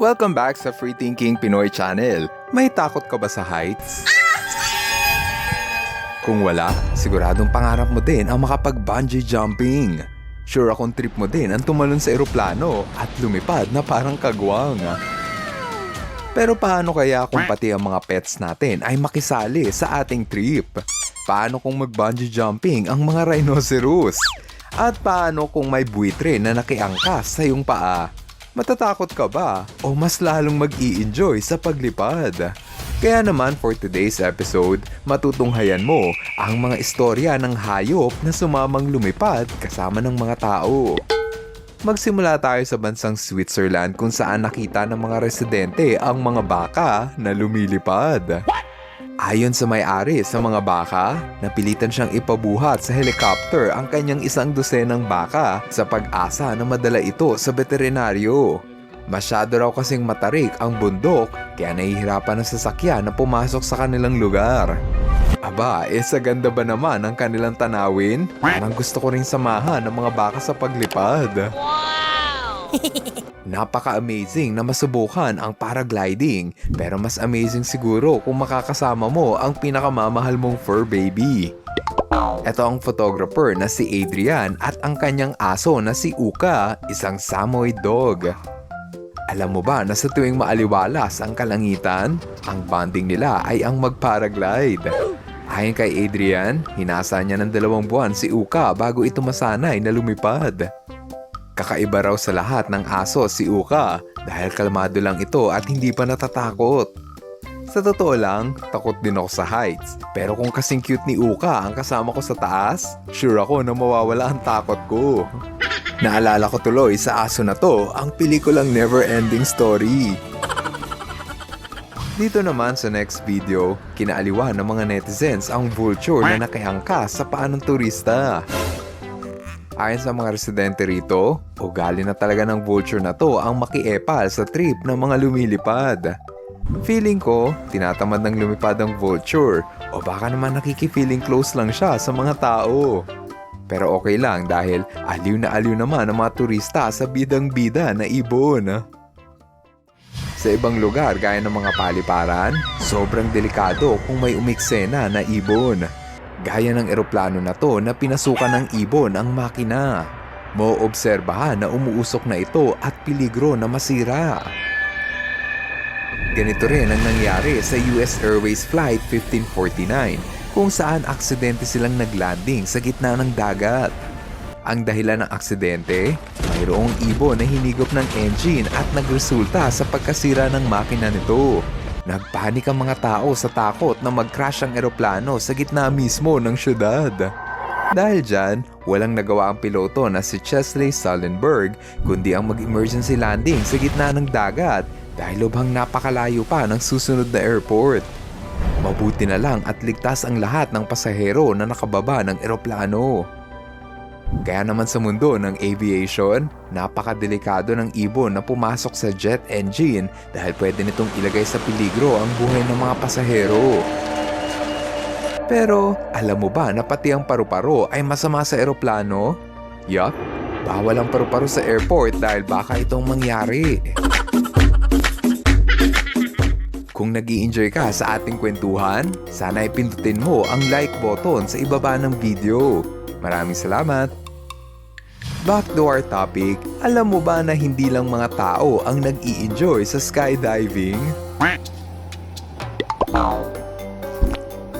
Welcome back sa Free Thinking Pinoy Channel. May takot ka ba sa heights? Kung wala, siguradong pangarap mo din ang makapag-bungee jumping. Sure akong trip mo din ang tumalon sa eroplano at lumipad na parang kagwang. Pero paano kaya kung pati ang mga pets natin ay makisali sa ating trip? Paano kung mag-bungee jumping ang mga rhinoceros? At paano kung may buitre na nakiangkas sa iyong paa? Matatakot ka ba o mas lalong mag enjoy sa paglipad? Kaya naman for today's episode, matutunghayan mo ang mga istorya ng hayop na sumamang lumipad kasama ng mga tao. Magsimula tayo sa bansang Switzerland kung saan nakita ng mga residente ang mga baka na lumilipad. Ayon sa may-ari sa mga baka, napilitan siyang ipabuhat sa helicopter ang kanyang isang dosenang baka sa pag-asa na madala ito sa veterinaryo. Masyado raw kasing matarik ang bundok kaya nahihirapan ang sasakyan na pumasok sa kanilang lugar. Aba, eh sa ganda ba naman ang kanilang tanawin? Parang gusto ko rin samahan ng mga baka sa paglipad. Napaka-amazing na masubukan ang paragliding pero mas amazing siguro kung makakasama mo ang pinakamamahal mong fur baby. Ito ang photographer na si Adrian at ang kanyang aso na si Uka, isang Samoyed dog. Alam mo ba na sa tuwing maaliwalas ang kalangitan, ang bonding nila ay ang mag-paraglide. Ayon kay Adrian, hinasa niya ng dalawang buwan si Uka bago ito masanay na lumipad. Kakaiba raw sa lahat ng aso si Uka dahil kalmado lang ito at hindi pa natatakot. Sa totoo lang, takot din ako sa heights. Pero kung kasing cute ni Uka ang kasama ko sa taas, sure ako na mawawala ang takot ko. Naalala ko tuloy sa aso na to ang pelikulang Never Ending Story. Dito naman sa next video, kinaaliwa ng mga netizens ang vulture na nakiangkas sa paa ng turista. Ayon sa mga residente rito, ugali na talaga ng vulture na to ang makiepal sa trip ng mga lumilipad. Feeling ko, tinatamad ng lumipad ang vulture o baka naman nakiki-feeling close lang siya sa mga tao. Pero okay lang dahil aliw na aliw naman ang mga turista sa bidang-bida na ibon. Sa ibang lugar gaya ng mga paliparan, sobrang delikado kung may umiksena na ibon. Gaya ng eroplano na to na pinasukan ng ibon ang makina. Moobserbahan na umuusok na ito at peligro na masira. Ganito rin ang nangyari sa US Airways Flight 1549 kung saan aksidente silang naglanding sa gitna ng dagat. Ang dahilan ng aksidente, mayroong ibon na hinigop ng engine at nagresulta sa pagkasira ng makina nito. Nagpanik ang mga tao sa takot na mag-crash ang eroplano sa gitna mismo ng syudad. Dahil dyan, walang nagawa ang piloto na si Chesley Sullenberg kundi ang mag-emergency landing sa gitna ng dagat dahil lubhang napakalayo pa ng susunod na airport. Mabuti na lang at ligtas ang lahat ng pasahero na nakababa ng eroplano. Kaya naman sa mundo ng aviation, napakadelikado ng ibon na pumasok sa jet engine dahil pwede nitong ilagay sa peligro ang buhay ng mga pasahero. Pero alam mo ba na pati ang paru-paro ay masama sa eroplano? Yup, bawal ang paru-paro sa airport dahil baka itong mangyari. Kung nag enjoy ka sa ating kwentuhan, sana ipindutin mo ang like button sa ibaba ng video. Maraming salamat! Back to our topic, alam mo ba na hindi lang mga tao ang nag enjoy sa skydiving?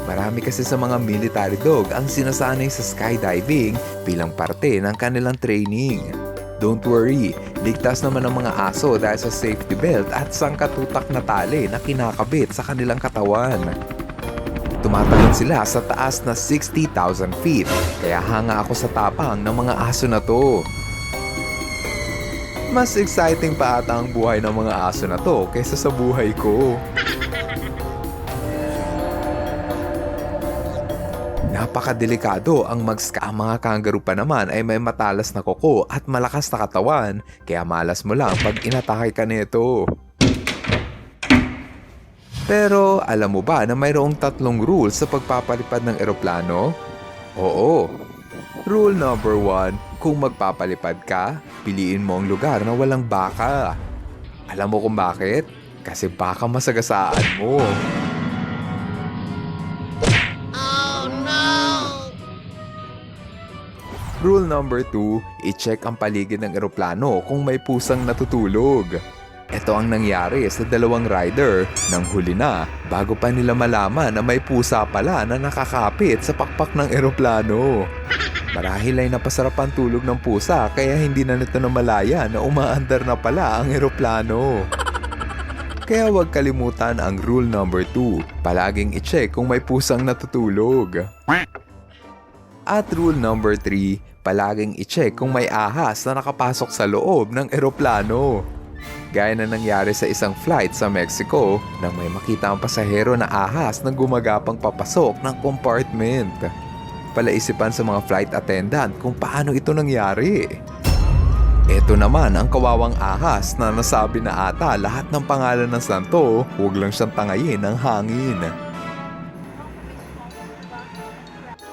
Marami kasi sa mga military dog ang sinasanay sa skydiving bilang parte ng kanilang training. Don't worry, ligtas naman ang mga aso dahil sa safety belt at sangkatutak na tali na kinakabit sa kanilang katawan. Tumatalon sila sa taas na 60,000 feet, kaya hanga ako sa tapang ng mga aso na to. Mas exciting pa ata ang buhay ng mga aso na to kaysa sa buhay ko. Napakadelikado ang mag-ska. Ang mga kangaroo pa naman ay may matalas na kuko at malakas na katawan, kaya malas mo lang pag inatake ka nito. Pero alam mo ba na mayroong tatlong rules sa pagpapalipad ng eroplano? Oo. Rule number one, kung magpapalipad ka, piliin mo ang lugar na walang baka. Alam mo kung bakit? Kasi baka masagasaan mo. Rule number 2, i-check ang paligid ng eroplano kung may pusang natutulog. Ito ang nangyari sa dalawang rider nang huli na bago pa nila malaman na may pusa pala na nakakapit sa pakpak ng eroplano. Marahil ay napasarap ang tulog ng pusa kaya hindi na nito namalaya na umaandar na pala ang eroplano. Kaya huwag kalimutan ang rule number 2, palaging i-check kung may pusang natutulog. At rule number 3, palaging i-check kung may ahas na nakapasok sa loob ng eroplano. Gaya na nangyari sa isang flight sa Mexico nang may makita ang pasahero na ahas na gumagapang papasok ng compartment. Palaisipan sa mga flight attendant kung paano ito nangyari. Ito naman ang kawawang ahas na nasabi na ata lahat ng pangalan ng santo, huwag lang siyang tangayin ng hangin.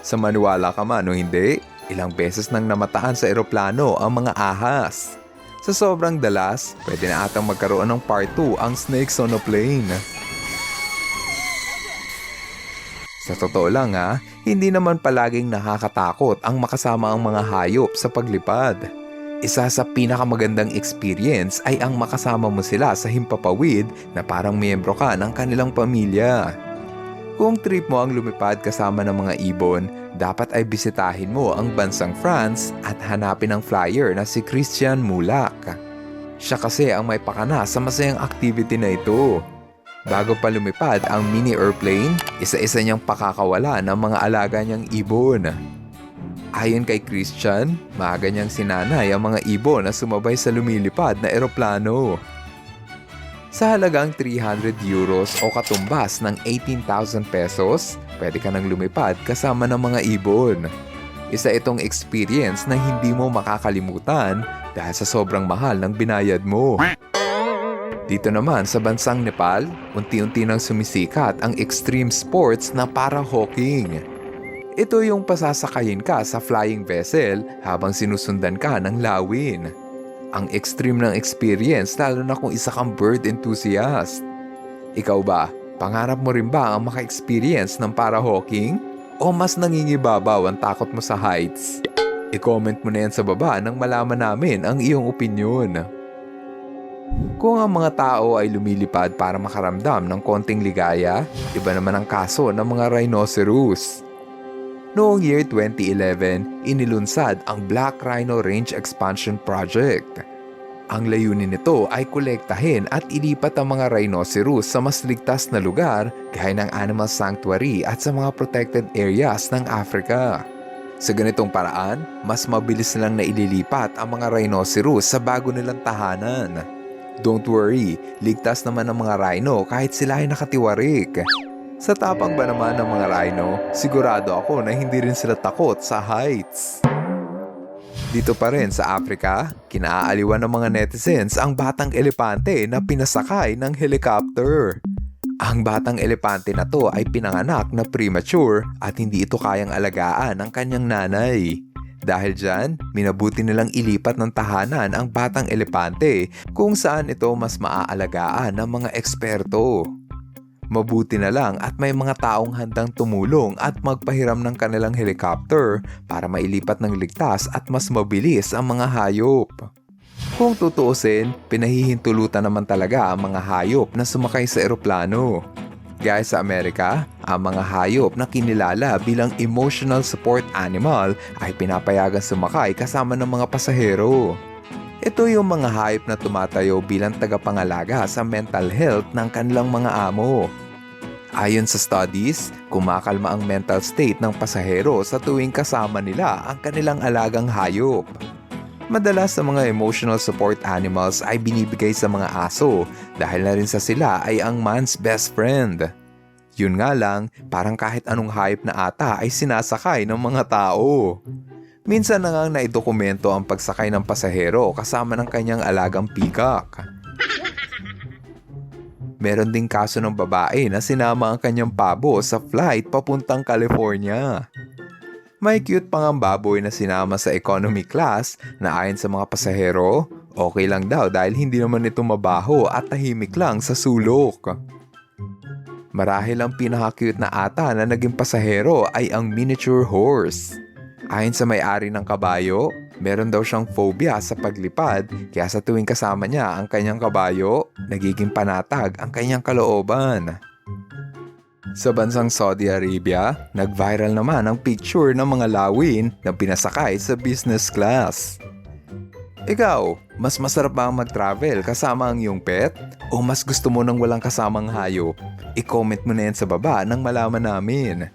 Sa maniwala ka man o hindi, ilang beses nang namataan sa eroplano ang mga ahas. Sa sobrang dalas, pwede na atang magkaroon ng part 2 ang snakes on a plane. Sa totoo lang ha, hindi naman palaging nakakatakot ang makasama ang mga hayop sa paglipad. Isa sa pinakamagandang experience ay ang makasama mo sila sa himpapawid na parang miyembro ka ng kanilang pamilya. Kung trip mo ang lumipad kasama ng mga ibon, dapat ay bisitahin mo ang bansang France at hanapin ang flyer na si Christian Mulak. Siya kasi ang may pakana sa masayang activity na ito. Bago pa lumipad ang mini airplane, isa-isa niyang pakakawala ng mga alaga niyang ibon. Ayon kay Christian, maaga niyang sinanay ang mga ibon na sumabay sa lumilipad na eroplano. Sa halagang 300 euros o katumbas ng 18,000 pesos, pwede ka nang lumipad kasama ng mga ibon. Isa itong experience na hindi mo makakalimutan dahil sa sobrang mahal ng binayad mo. Dito naman sa bansang Nepal, unti-unti nang sumisikat ang extreme sports na para-hawking. Ito yung pasasakayin ka sa flying vessel habang sinusundan ka ng lawin. Ang extreme ng experience lalo na kung isa kang bird enthusiast. Ikaw ba, pangarap mo rin ba ang maka-experience ng para-hawking? O mas nangingibabaw ang takot mo sa heights? I-comment mo na yan sa baba nang malaman namin ang iyong opinion. Kung ang mga tao ay lumilipad para makaramdam ng konting ligaya, iba naman ang kaso ng mga rhinoceros. Noong year 2011, inilunsad ang Black Rhino Range Expansion Project. Ang layunin nito ay kolektahin at ilipat ang mga rhinoceros sa mas ligtas na lugar gaya ng animal sanctuary at sa mga protected areas ng Africa. Sa ganitong paraan, mas mabilis nilang naililipat ang mga rhinoceros sa bago nilang tahanan. Don't worry, ligtas naman ang mga rhino kahit sila ay nakatiwarik. Sa tapang ba naman ng mga rhino, sigurado ako na hindi rin sila takot sa heights. Dito pa rin sa Africa, kinaaliwan ng mga netizens ang batang elepante na pinasakay ng helicopter. Ang batang elepante na to ay pinanganak na premature at hindi ito kayang alagaan ng kanyang nanay. Dahil dyan, minabuti nilang ilipat ng tahanan ang batang elepante kung saan ito mas maaalagaan ng mga eksperto. Mabuti na lang at may mga taong handang tumulong at magpahiram ng kanilang helicopter para mailipat ng ligtas at mas mabilis ang mga hayop. Kung tutuusin, pinahihintulutan naman talaga ang mga hayop na sumakay sa eroplano. Gaya sa Amerika, ang mga hayop na kinilala bilang emotional support animal ay pinapayagan sumakay kasama ng mga pasahero. Ito yung mga hayop na tumatayo bilang tagapangalaga sa mental health ng kanilang mga amo. Ayon sa studies, kumakalma ang mental state ng pasahero sa tuwing kasama nila ang kanilang alagang hayop. Madalas sa mga emotional support animals ay binibigay sa mga aso dahil na rin sa sila ay ang man's best friend. Yun nga lang, parang kahit anong hayop na ata ay sinasakay ng mga tao. Minsan na ngang naidokumento ang pagsakay ng pasahero kasama ng kanyang alagang peacock. Meron ding kaso ng babae na sinama ang kanyang pabo sa flight papuntang California. May cute pang ang baboy na sinama sa economy class na ayon sa mga pasahero, Okay lang daw dahil hindi naman ito mabaho at tahimik lang sa sulok. Marahil ang pinaka-cute na ata na naging pasahero ay ang miniature horse. Ayon sa may-ari ng kabayo, meron daw siyang phobia sa paglipad kaya sa tuwing kasama niya ang kanyang kabayo, nagiging panatag ang kanyang kalooban. Sa bansang Saudi Arabia, nag-viral naman ang picture ng mga lawin na pinasakay sa business class. Ikaw, mas masarap ba mag-travel kasama ang iyong pet? O mas gusto mo nang walang kasamang hayop? I-comment mo na yan sa baba nang malaman namin.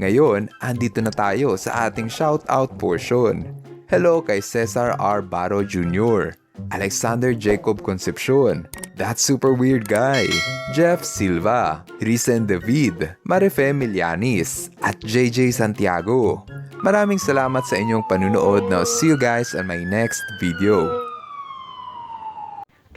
Ngayon, andito na tayo sa ating shoutout portion. Hello kay Cesar R. Baro Jr., Alexander Jacob Concepcion, That Super Weird Guy, Jeff Silva, Risen David, Marife Milianis, at JJ Santiago. Maraming salamat sa inyong panunood na see you guys on my next video.